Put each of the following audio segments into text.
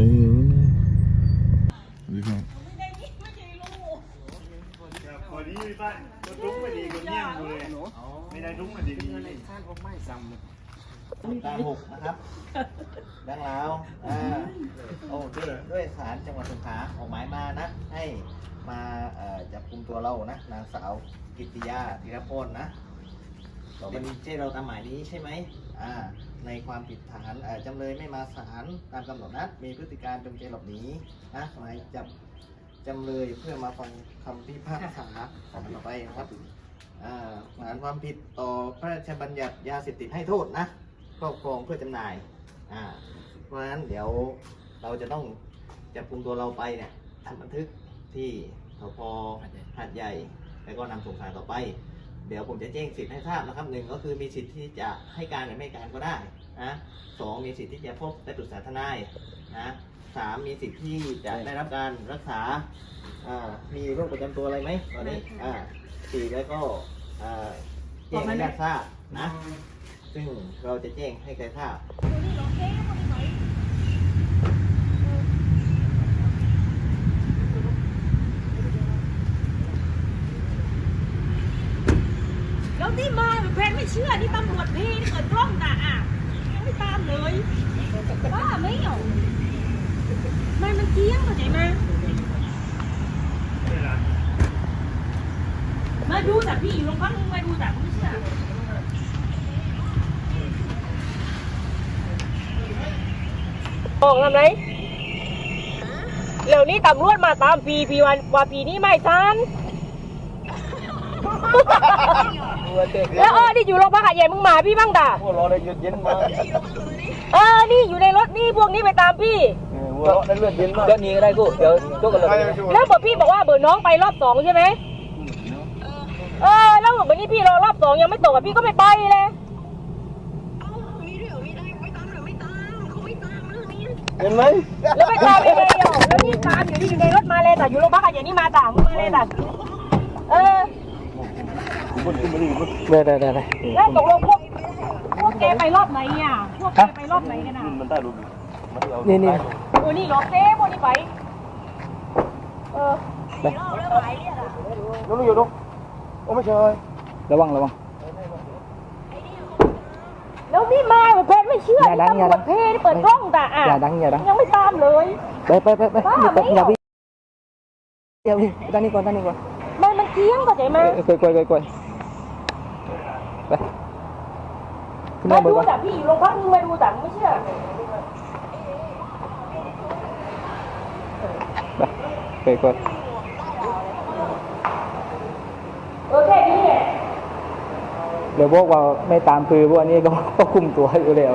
ได้อยู่นะดีครับพอดีป้าลุกมาดีกับเนี่ยงเลยไม่ได้ลุกมาดีดีท่านผมไม่ซ้ำตาหกนะครับ ดังแล้วโอ่าโอยคด้วยสารจังหวัดสงขลาออกหมายมานะ ให้มาจับกลุ่มตัวเรานะนางสาวกิติยาธีรพลนะ เป็นใช่เราตามหมายนี้ใช่ไหมอ่าในความผิดฐานเอ่อจำเลยไม่มาศาลตามกำหนดนัดมีพฤติการจงใจหลบหนีนะหมายจับจำเลยเพื่อมาฟังคำพิพากษาต่อไปนะครับอ่าฐานความผิดต่อพระราชบัญญัติยาเสพติดให้โทษนะครอบครองเพื่อจำหน่ายอ่าเพราะฉะนั้นเดี๋ยวเราจะต้องจับกลุ่มตัวเราไปเนี่ยทำบันทึกที่สพหาดใหญ่ แล้วก็นำส่งสารต่อไป เดี๋ยวผมจะแจ้งสิทธิ์ให้ทราบนะครับหนึ่งก็คือมีสิทธิ์ที่จะให้การหรือไม่ให้การก็ได้นะสองมีสิทธิ์ที่จะพบและปรึกษาทนายนะสามมีสิทธิ์ที่จะได้รับการรักษาอ่ามีโรคประจำตัวอะไรไหมตอนนี้อ่าสี่แล้วก็อ่าแจ้งให้ญาติทราบนะ ซึ่งเราจะแจ้งให้ใครทราบ แล้ว นี่มาแบบแพนไม่เชื่อนี่ตำรวจพี่นี่เปิดกล้องนะอะยังไม่ตามเลยว่าไม่เหรอไม่มันเกี้ยงเข้าใจไหมามาดูแต่พี่อยู่โรงพักมึงมาดูแต่มึงไม่เชื่อบอกทำไรเดี๋ยวนี้ตำรวจมาตามปีปีวันว่าปีนี้ไม่ทัน แล้วเออนี่อยู่โรงพักหาดใหญ่มึงหมาพี่บ้างด่าหัวเราะได้เลือดเย็นมาเออนี่อยู่ในรถนี่พวกนี้ไปตามพี่หัวเราะได้เลือดเย็นมาเดี๋ยวนี้ก็ได้กูเดี๋ยวจกกันเลยแล้วบอกพี่บอกว่าเบอร์น้องไปรอบสองใช่ไหมเออแล้วบอกวันนี้พี่รอรอบสองยังไม่ตกอะพี่ก็ไม่ไปเลยเห็นไหมแล้วไปตามยังไงอะแล้วนี่ตามอยู่นี่อยู่ในรถมาเลยแต่อยู่โรงพักหาดใหญ่นี่มาด่ามึงมาเลยแต่เออ ได้ได้ได้ได้แล้วตกลงพวกพวกแกไปรอบไหนอะพวกแกไปรอบไหนกันอะมันได้รู้นี่นี่โอ้นี่หรอเซ่พวกนี้ไปเออลูกอยู่ลูกโอ้ไม่ใช่ระวังระวังแล้วนี่มาแบบเพจไม่เชื่ออย่าดังนี่อย่าดัตำรวจงเพจเปิดกล้องแต่อะอย่าดังอย่าดังยังไม่ตามเลยไปไปไปไปอย่าพี่เดี๋ยวนี่ด้านนี้ก่อนด้านนี้ก่อนมันมันเกี้ยงเข้าใจไหมกล้วยกล้วยกล้วยกล้วย ไปขึ้นมามาบนดูก่อนแต่พี่อยู่โรงพักมึงมาดูแต่มึงไม่เชื่อไปกล้วยกล้วยเออแค่นี้แหละเดี๋ยวพวกว่าไม่ตามคือพวกนี้ก็ก็คุมตัวอยู่แล้ว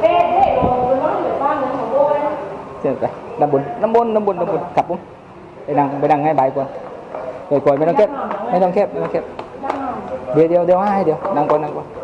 เพจเพจโอ้โหน้องอยู่บ้านนึงของโบยเสียไปน้ำบนน้ำบนน้ำบนน้ำบนกลับปุ๊บไปนั่งไปนั่งให้ใบก่อนกล้วยกล้วยไม่ต้องแคบไม่ต้องแคบไม่ต้องแคบ นั่งเดี๋ยวเดี๋ย